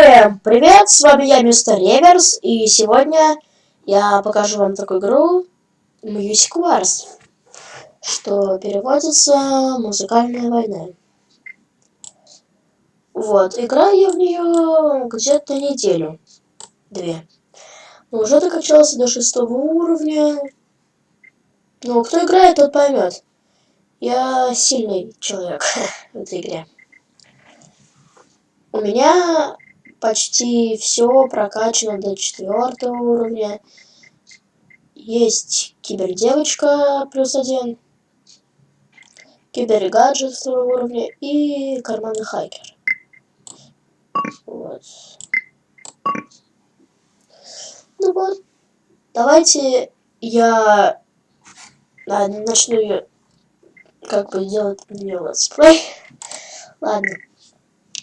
Всем привет, с вами я, мистер Реверс, и сегодня я покажу вам такую игру Music Wars, что переводится «Музыкальная война». Вот, играю я в нее где-то неделю, две. Но уже докачался до шестого уровня. Ну, кто играет, тот поймет. Я сильный человек в этой игре. У меня почти все прокачано до четвертого уровня. Есть кибердевочка плюс один, кибергаджет второго уровня и карманный хайкер. Вот. Ну вот, давайте я начну как бы делать мне летсплей. Ладно.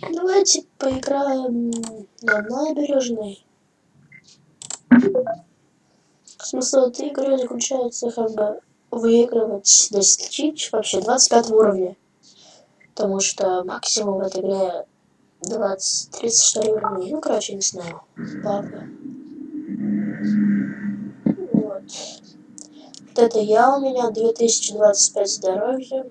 Давайте поиграем на набережной. Смысл этой игры заключается как бы выигрывать, достичь вообще 25 уровня. Потому что максимум в этой игре 20, 34 уровня. Ну, короче, не знаю. Ладно. Вот. Вот это я у меня 2025 здоровья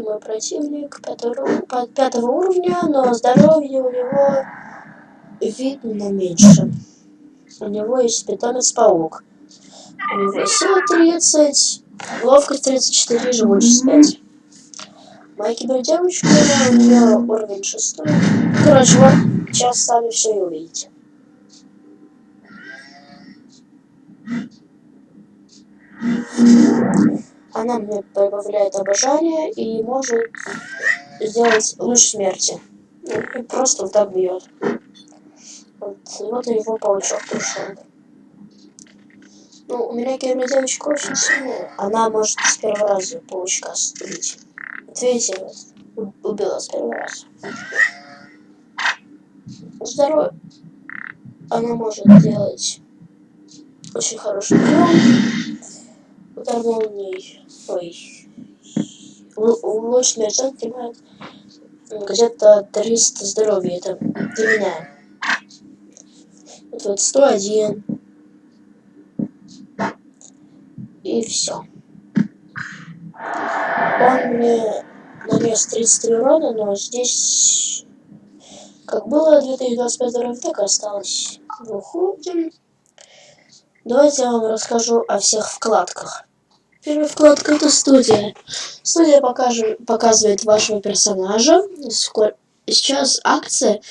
и мой противник пятого, пятого уровня, но здоровье у него видно меньше. У него есть питомец-паук. У него сила 30, ловкость 34, живучесть 5. Моя кибердевочка, у нее уровень 6. Короче, вот сейчас сами все и увидите. Она мне добавляет обожание и может сделать луч смерти. И просто вот так бьет. Вот, вот и его паучок пришел. Ну, у меня геймер девочка очень сильная. Она может с первого раза паучка. Вот видите, убила с первого раза. Здорово. Она может делать очень хороший прием удар молнией. Ой. Лучший мерзок снимает где-то 300 здоровья. Это для меня. Вот, вот 101. И все. Он мне нанес 33 урона, но здесь как было 2025 здоровья, так и осталось. Выходим. Давайте я вам расскажу о всех вкладках. Первая вкладка это студия. Студия покажет, показывает вашего персонажа. Сколь... Сейчас акция.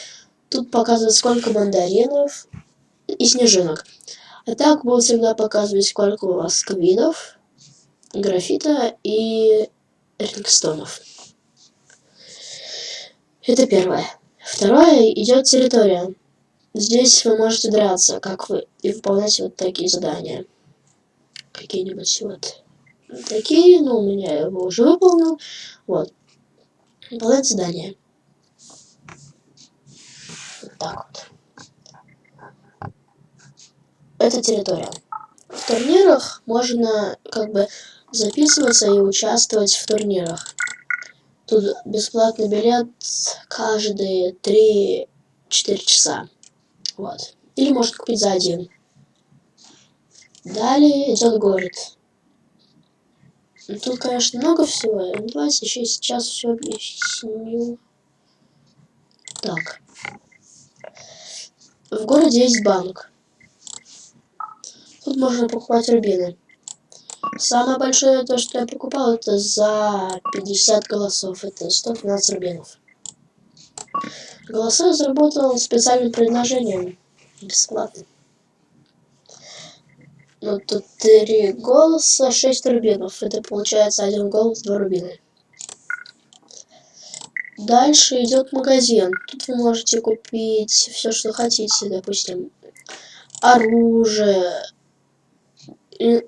Тут показывает сколько мандаринов и снежинок. А так будет всегда показывать сколько у вас квидов, графита и рингстонов. Это первое. Второе идет территория. Здесь вы можете драться, как вы, и выполнять вот такие задания. Какие-нибудь вот такие, ну, у меня его уже выполнил. Вот. Выполнять задание. Вот так вот. Это территория. В турнирах можно как бы записываться и участвовать в турнирах. Тут бесплатный билет каждые 3-4 часа. Вот. Или может купить за один. Далее идет город. Ну, тут, конечно, много всего. Давайте еще сейчас все объясню. Так. В городе есть банк. Тут можно покупать рубины. Самое большое то, что я покупал, это за 50 голосов. Это 112 рубинов. Голоса я заработал специальным предложением. Бесплатно. Ну, тут три голоса, шесть рубинов. Это получается один голос, два рубина. Дальше идет магазин. Тут вы можете купить все, что хотите, допустим, оружие, э,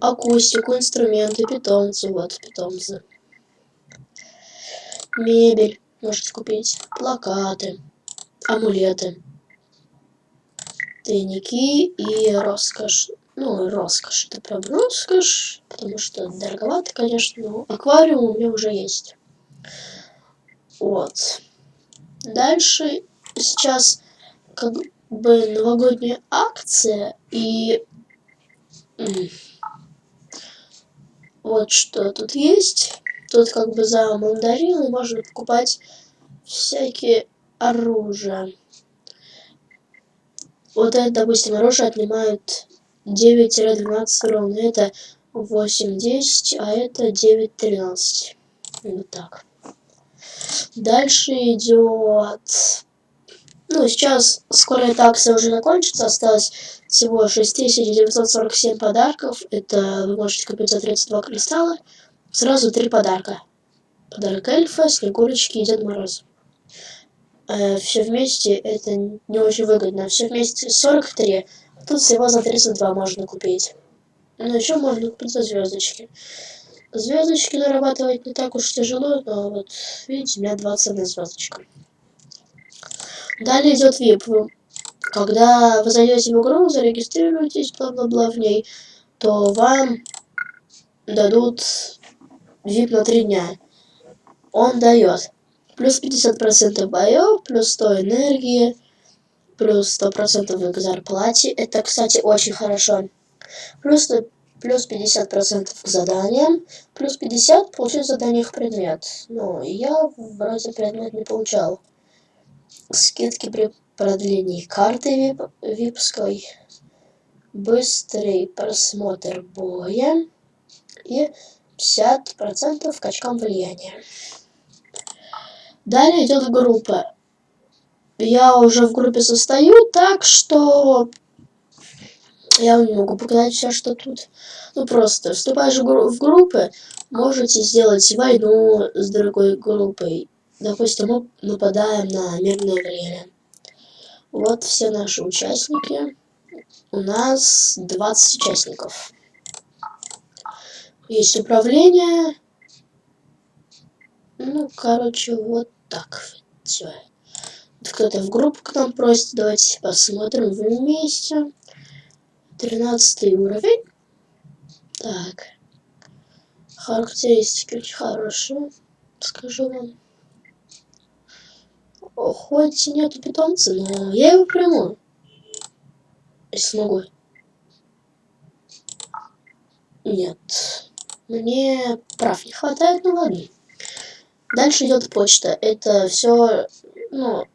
акустику, инструменты, питомцы, вот питомцы, мебель можете купить, плакаты, амулеты, тайники и роскошь ну, роскошь. Это прям роскошь, потому что дороговато, конечно, но аквариум у меня уже есть. Вот. Дальше сейчас как бы новогодняя акция и вот что тут есть. Тут как бы за мандарины можно покупать всякие оружия. Вот это, допустим, оружие отнимают 9-12 ровно. Это 8-10, а это 9-13. Вот так. Дальше идет... Ну, сейчас скоро акция уже закончится. Осталось всего 6947 подарков. Это вы можете купить за 32 кристалла. Сразу три подарка. Подарок эльфа, снегурочки и Дед Мороз. Э, все вместе это не очень выгодно. Все вместе 43. Тут всего за 32 можно купить. Но еще можно купить за звездочки. Звездочки нарабатывать не так уж тяжело, но вот видите, у меня 21 звездочка. Далее идет VIP. Когда вы зайдете в игру, зарегистрируетесь, бла-бла-бла в ней, то вам дадут VIP на 3 дня. Он дает плюс 50% боев, плюс 100 энергии, плюс 100% к зарплате. Это, кстати, очень хорошо. Плюс плюс 50% к заданиям, плюс 50 получить в заданиях предмет. Ну, я вроде предмет не получал. Скидки при продлении карты вип, випской, быстрый просмотр боя и 50% к очкам влияния. Далее идет группа. Я уже в группе состою, так что я не могу показать все, что тут. Ну просто, вступаешь в группы, можете сделать войну с другой группой. Допустим, мы нападаем на мирное время. Вот все наши участники. У нас 20 участников. Есть управление. Ну, короче, вот так. Все. Кто-то в группу к нам просит. Давайте посмотрим вместе. 13 уровень. Так. Характеристики очень хорошие, скажу вам. Хоть нету питомца, но я его приму. Если могу. Нет. Мне прав не хватает, ну ладно. Дальше идет почта. Это все, ну,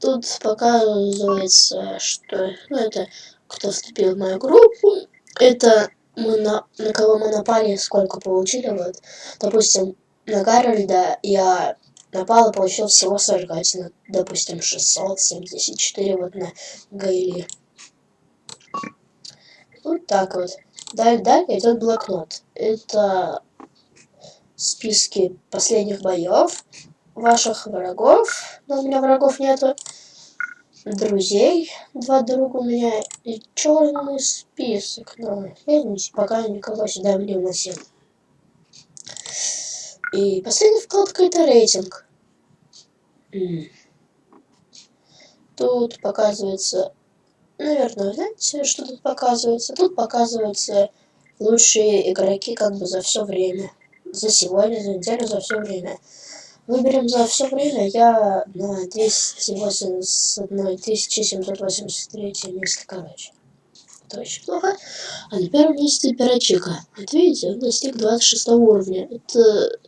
тут показывается, что, ну, это кто вступил в мою группу. Это мы на, на кого мы напали, сколько получили. Вот, допустим, на Гарольда я напал и получил всего 41, допустим, 674 вот на Гайли. Вот так вот. Далее, далее идет блокнот. Это списки последних боев, ваших врагов, но у меня врагов нету, друзей, два друга у меня и черный список, но я пока никого сюда не вносил. И последняя вкладка это рейтинг. Тут показывается, наверное, знаете, что тут показывается? Тут показываются лучшие игроки как бы за все время. За сегодня, за неделю, за все время. Выберем за все время я на 281 1783 место, короче. Это очень плохо. А на первом месте Пирачика. Вот видите, он достиг 26 уровня. Это...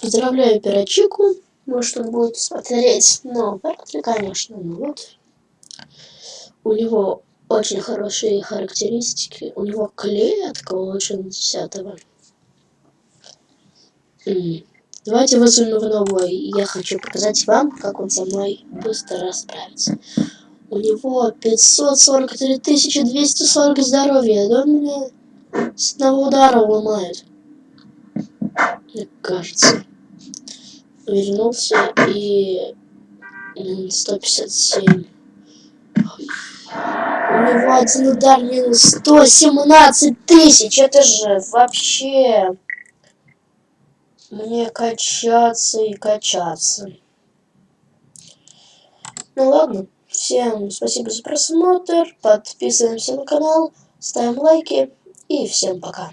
Поздравляю Пирачику. Может он будет смотреть. Но вряд ли, конечно. Ну вот. У него очень хорошие характеристики. У него клетка улучшена 10 -го. Давайте вызовем его новый. Я хочу показать вам, как он со мной быстро расправится. У него 543 240 здоровья. Он меня с одного удара ломает. Мне кажется. Вернулся и 157. У него один удар минус 117 тысяч. Это же вообще мне качаться и качаться. Ну ладно, всем спасибо за просмотр, подписываемся на канал, ставим лайки и всем пока.